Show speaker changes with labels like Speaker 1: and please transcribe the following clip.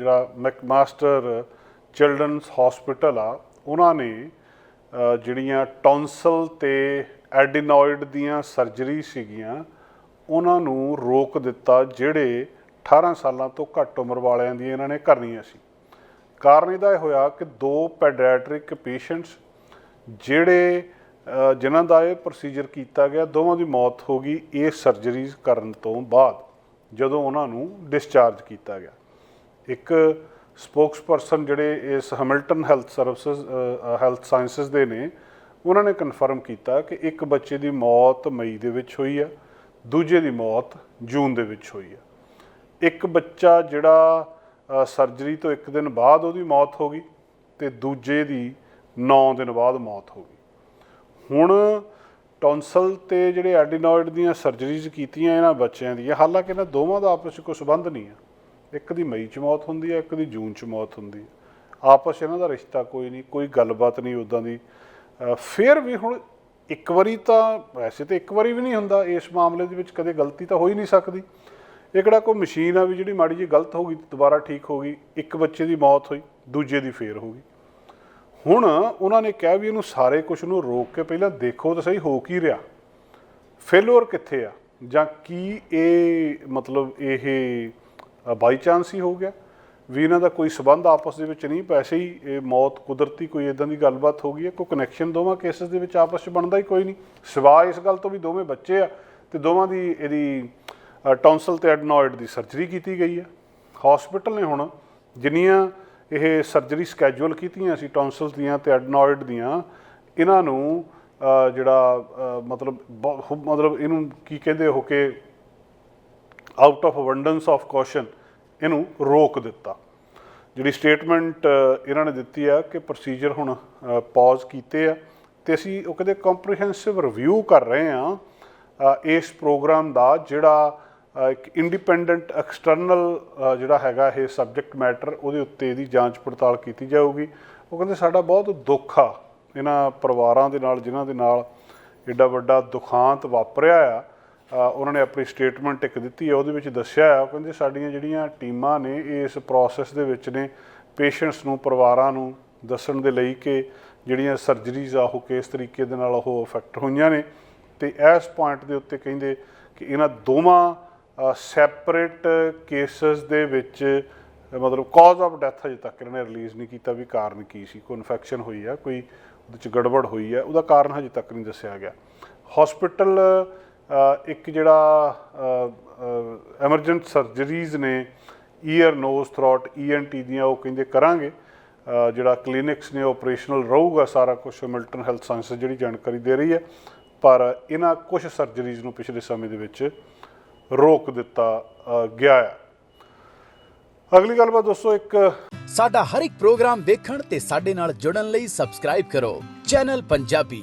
Speaker 1: ਜਿਹੜਾ ਮੈਕਮਾਸਟਰ children's hospital ਆ ਉਹਨਾਂ ਨੇ ਜਿਹੜੀਆਂ ਟੌਨਸਲ ਤੇ ਐਡੀਨੋਇਡ ਦੀਆਂ ਸਰਜਰੀ ਸੀਗੀਆਂ ਉਹਨਾਂ ਨੂੰ ਰੋਕ ਦਿੱਤਾ ਜਿਹੜੇ 18 ਸਾਲਾਂ ਤੋਂ ਘੱਟ ਉਮਰ ਵਾਲਿਆਂ ਦੀ ਇਹਨਾਂ ਨੇ ਕਰਨੀਆਂ ਸੀ। ਕਾਰਨ ਇਹਦਾ ਇਹ ਹੋਇਆ ਕਿ ਦੋ ਪੈਡੀਆਟ੍ਰਿਕ ਪੇਸ਼ੈਂਟਸ ਜਿਹੜੇ ਅ, ਜਿਨ੍ਹਾਂ ਦਾ ਇਹ ਪ੍ਰੋਸੀਜਰ ਕੀਤਾ ਗਿਆ ਦੋਵਾਂ ਦੀ ਮੌਤ ਹੋ ਗਈ ਇਹ ਸਰਜਰੀਜ਼ ਕਰਨ ਤੋਂ ਬਾਅਦ ਜਦੋਂ ਉਹਨਾਂ ਨੂੰ ਡਿਸਚਾਰਜ ਕੀਤਾ ਗਿਆ। ਇੱਕ ਸਪੋਕਸਪਰਸਨ ਜਿਹੜੇ ਇਸ Hamilton health services health sciences ਦੇ ਨੇ, ਉਹਨਾਂ ਨੇ ਕਨਫਰਮ ਕੀਤਾ ਕਿ ਇੱਕ ਬੱਚੇ ਦੀ ਮੌਤ ਮਈ ਦੇ ਵਿੱਚ ਹੋਈ ਆ, ਦੂਜੇ ਦੀ ਮੌਤ ਜੂਨ ਦੇ ਵਿੱਚ ਹੋਈ ਆ। ਇੱਕ ਬੱਚਾ ਜਿਹੜਾ ਸਰਜਰੀ ਤੋਂ ਇੱਕ ਦਿਨ ਬਾਅਦ ਉਹਦੀ ਮੌਤ ਹੋ ਗਈ ਤੇ ਦੂਜੇ ਦੀ 9 ਦਿਨ ਬਾਅਦ ਮੌਤ ਹੋ ਗਈ। ਹੁਣ ਟੌਨਸਲ ਤੇ ਜਿਹੜੇ ਐਡੀਨੋਇਡ ਦੀਆਂ ਸਰਜਰੀਜ਼ ਕੀਤੀਆਂ ਇਹਨਾਂ ਬੱਚਿਆਂ ਦੀਆਂ, ਹਾਲਾਂਕਿ ਇਹਨਾਂ ਦੋਵਾਂ ਦਾ ਆਪਸ ਵਿੱਚ ਕੋਈ ਸੰਬੰਧ ਨਹੀਂ ਆ। ਇੱਕ ਦੀ ਮਈ 'ਚ ਮੌਤ ਹੁੰਦੀ ਹੈ, ਇੱਕ ਦੀ ਜੂਨ 'ਚ ਮੌਤ ਹੁੰਦੀ ਹੈ। ਆਪਸ ਇਹਨਾਂ ਦਾ ਰਿਸ਼ਤਾ ਕੋਈ ਨਹੀਂ, ਕੋਈ ਗੱਲਬਾਤ ਨਹੀਂ ਉਦਾਂ ਦੀ। ਫਿਰ ਵੀ ਹੁਣ ਇੱਕ ਵਾਰੀ ਤਾਂ ਵੈਸੇ ਤੇ ਇੱਕ ਵਾਰੀ ਵੀ ਨਹੀਂ ਹੁੰਦਾ, ਇਸ ਮਾਮਲੇ ਦੇ ਵਿੱਚ ਕਦੇ ਗਲਤੀ ਤਾਂ ਹੋ ਹੀ ਨਹੀਂ ਸਕਦੀ। ਇਹ ਕਿਹੜਾ ਕੋਈ ਮਸ਼ੀਨ ਆ ਵੀ ਜਿਹੜੀ ਮਾੜੀ ਜਿਹੀ ਗਲਤ ਹੋ ਗਈ, ਦੁਬਾਰਾ ਠੀਕ ਹੋ ਗਈ, ਇੱਕ ਬੱਚੇ ਦੀ ਮੌਤ ਹੋਈ, ਦੂਜੇ ਦੀ ਫੇਰ ਹੋ ਗਈ। ਹੁਣ ਉਹਨਾਂ ਨੇ ਕਿਹਾ ਵੀ ਇਹਨੂੰ ਸਾਰੇ ਕੁਝ ਨੂੰ ਰੋਕ ਕੇ ਪਹਿਲਾਂ ਦੇਖੋ ਤਾਂ ਸਹੀ ਹੋ ਕੀ ਰਿਹਾ। ਫੇਲਰ ਕਿੱਥੇ ਆ? ਜਾਂ ਕੀ ਇਹ ਮਤਲਬ ਇਹ ਬਾਈ ਚਾਂਸ ਹੀ ਹੋ ਗਿਆ। ਵੀ ਇਹਨਾਂ ਦਾ ਕੋਈ ਸਬੰਧ ਆਪਸ ਦੇ ਵਿੱਚ ਨਹੀਂ, ਪੈਸੇ ਹੀ, ਇਹ ਮੌਤ, ਕੁਦਰਤੀ ਕੋਈ ਇਦਾਂ ਦੀ ਗੱਲਬਾਤ ਹੋ ਗਈ ਹੈ, ਕੋਈ ਕਨੈਕਸ਼ਨ ਦੋਵਾਂ ਕੇਸਸ ਦੇ ਵਿੱਚ ਆਪਸ 'ਚ ਬਣਦਾ ਹੀ ਕੋਈ ਨਹੀਂ। ਸਿਵਾ ਇਸ ਗੱਲ ਤੋਂ ਵੀ ਦੋਵੇਂ ਬੱਚੇ ਆ ਤੇ ਦੋਵਾਂ ਦੀ ਇਹਦੀ ਟੌਨਸਲ ਤੇ ਐਡਨੋਇਡ ਦੀ ਸਰਜਰੀ ਕੀਤੀ ਗਈ ਹੈ। ਹਸਪੀਟਲ ਨੇ ਹੁਣ ਜਿੰਨੀਆਂ ਇਹ ਸਰਜਰੀ ਸਕੇਜੂਲ ਕੀਤੀਆਂ ਸੀ ਟੌਨਸਲਸ ਦੀਆਂ ਤੇ ਐਡਨੋਇਡ ਦੀਆਂ, ਇਹਨਾਂ ਨੂੰ ਜਿਹੜਾ ਮਤਲਬ ਬਹੁ- ਮਤਲਬ ਇਹਨੂੰ ਕੀ ਕਹਿੰਦੇ ਹੋ ਕੇ out of abundance of caution ਇਹਨੂੰ ਰੋਕ ਦਿੱਤਾ। ਜਿਹੜੀ ਸਟੇਟਮੈਂਟ ਇਹਨਾਂ ਨੇ ਦਿੱਤੀ ਆ ਕਿ ਪ੍ਰੋਸੀਜਰ ਹੁਣ ਪੌਜ਼ ਕੀਤੇ ਆ ਤੇ ਅਸੀਂ ਉਹ ਕਹਿੰਦੇ ਕੰਪਰੀਹੈਂਸਿਵ ਰਿਵਿਊ ਕਰ ਰਹੇ ਆ। ਇਸ ਪ੍ਰੋਗਰਾਮ ਦਾ ਜਿਹੜਾ ਇੱਕ ਇੰਡੀਪੈਂਡੈਂਟ ਐਕਸਟਰਨਲ ਜਿਹੜਾ ਹੈਗਾ ਇਹ ਸਬਜੈਕਟ ਮੈਟਰ ਉਹਦੇ ਉੱਤੇ ਇਹਦੀ ਜਾਂਚ ਪੜਤਾਲ ਕੀਤੀ ਜਾਊਗੀ। ਉਹ ਕਹਿੰਦੇ ਸਾਡਾ ਬਹੁਤ ਦੁੱਖ ਆ। ਇਹਨਾਂ ਪਰਿਵਾਰਾਂ ਦੇ ਨਾਲ, ਜਿਨ੍ਹਾਂ ਦੇ ਨਾਲ ਏਡਾ ਵੱਡਾ ਦੁਖਾਂਤ ਵਾਪਰਿਆ ਆ। ਉਹਨਾਂ ਨੇ ਆਪਣੀ ਸਟੇਟਮੈਂਟ ਇੱਕ ਦਿੱਤੀ ਹੈ, ਉਹਦੇ ਵਿੱਚ ਦੱਸਿਆ ਹੈ, ਉਹ ਕਹਿੰਦੇ ਸਾਡੀਆਂ ਜਿਹੜੀਆਂ ਟੀਮਾਂ ਨੇ ਇਸ ਪ੍ਰੋਸੈਸ ਦੇ ਵਿੱਚ ਨੇ ਪੇਸ਼ੈਂਟਸ ਨੂੰ, ਪਰਿਵਾਰਾਂ ਨੂੰ ਦੱਸਣ ਦੇ ਲਈ ਕਿ ਜਿਹੜੀਆਂ ਸਰਜਰੀਜ਼ ਆ, ਉਹ ਕਿਸ ਤਰੀਕੇ ਦੇ ਨਾਲ ਉਹ ਅਫੈਕਟ ਹੋਈਆਂ ਨੇ। ਤੇ ਇਸ ਪੁਆਇੰਟ ਦੇ ਉੱਤੇ ਕਹਿੰਦੇ ਕਿ ਇਹਨਾਂ ਦੋਵਾਂ ਸੈਪਰੇਟ ਕੇਸਸ ਦੇ ਵਿੱਚ, ਮਤਲਬ ਕਾਜ਼ ਆਫ ਡੈਥ ਹਜੇ ਤੱਕ ਇਹਨਾਂ ਨੇ ਰਿਲੀਜ਼ ਨਹੀਂ ਕੀਤਾ ਵੀ ਕਾਰਨ ਕੀ ਸੀ, ਕੋਈ ਇਨਫੈਕਸ਼ਨ ਹੋਈ ਆ, ਕੋਈ ਉਹਦੇ ਚ ਗੜਬੜ ਹੋਈ ਆ, ਉਹਦਾ ਕਾਰਨ ਹਜੇ ਤੱਕ ਨਹੀਂ ਦੱਸਿਆ ਗਿਆ। ਹਸਪੀਟਲ ਇੱਕ ਜਿਹੜਾ ਐਮਰਜੈਂਟ ਸਰਜਰੀਜ਼ ਨੇ ਈਅਰ ਨੋਜ਼ ਥਰੋਟ ਈਐਨਟੀ ਦੀਆਂ ਉਹ ਕਹਿੰਦੇ ਕਰਾਂਗੇ। ਜਿਹੜਾ ਕਲੀਨਿਕਸ ਨੇ ਆਪਰੇਸ਼ਨਲ ਰਹੂਗਾ ਸਾਰਾ ਕੁਝ ਮਿਲਟਨ ਹੈਲਥ ਸਾਇੰਸ ਜਿਹੜੀ ਜਾਣਕਾਰੀ ਦੇ ਰਹੀ ਹੈ। ਪਰ ਇਹਨਾਂ ਕੁਝ ਸਰਜਰੀਜ਼ ਨੂੰ ਪਿਛਲੇ ਸਮੇਂ ਦੇ ਵਿੱਚ ਰੋਕ ਦਿੱਤਾ ਗਿਆ ਹੈ ਅਗਲੀ ਗੱਲਬਾਤ ਦੋਸਤੋ, ਇੱਕ
Speaker 2: ਸਾਡਾ ਹਰ ਇੱਕ ਪ੍ਰੋਗਰਾਮ ਦੇਖਣ ਤੇ ਸਾਡੇ ਨਾਲ ਜੁੜਨ ਲਈ ਸਬਸਕ੍ਰਾਈਬ ਕਰੋ। ਚੈਨਲ ਪੰਜਾਬੀ।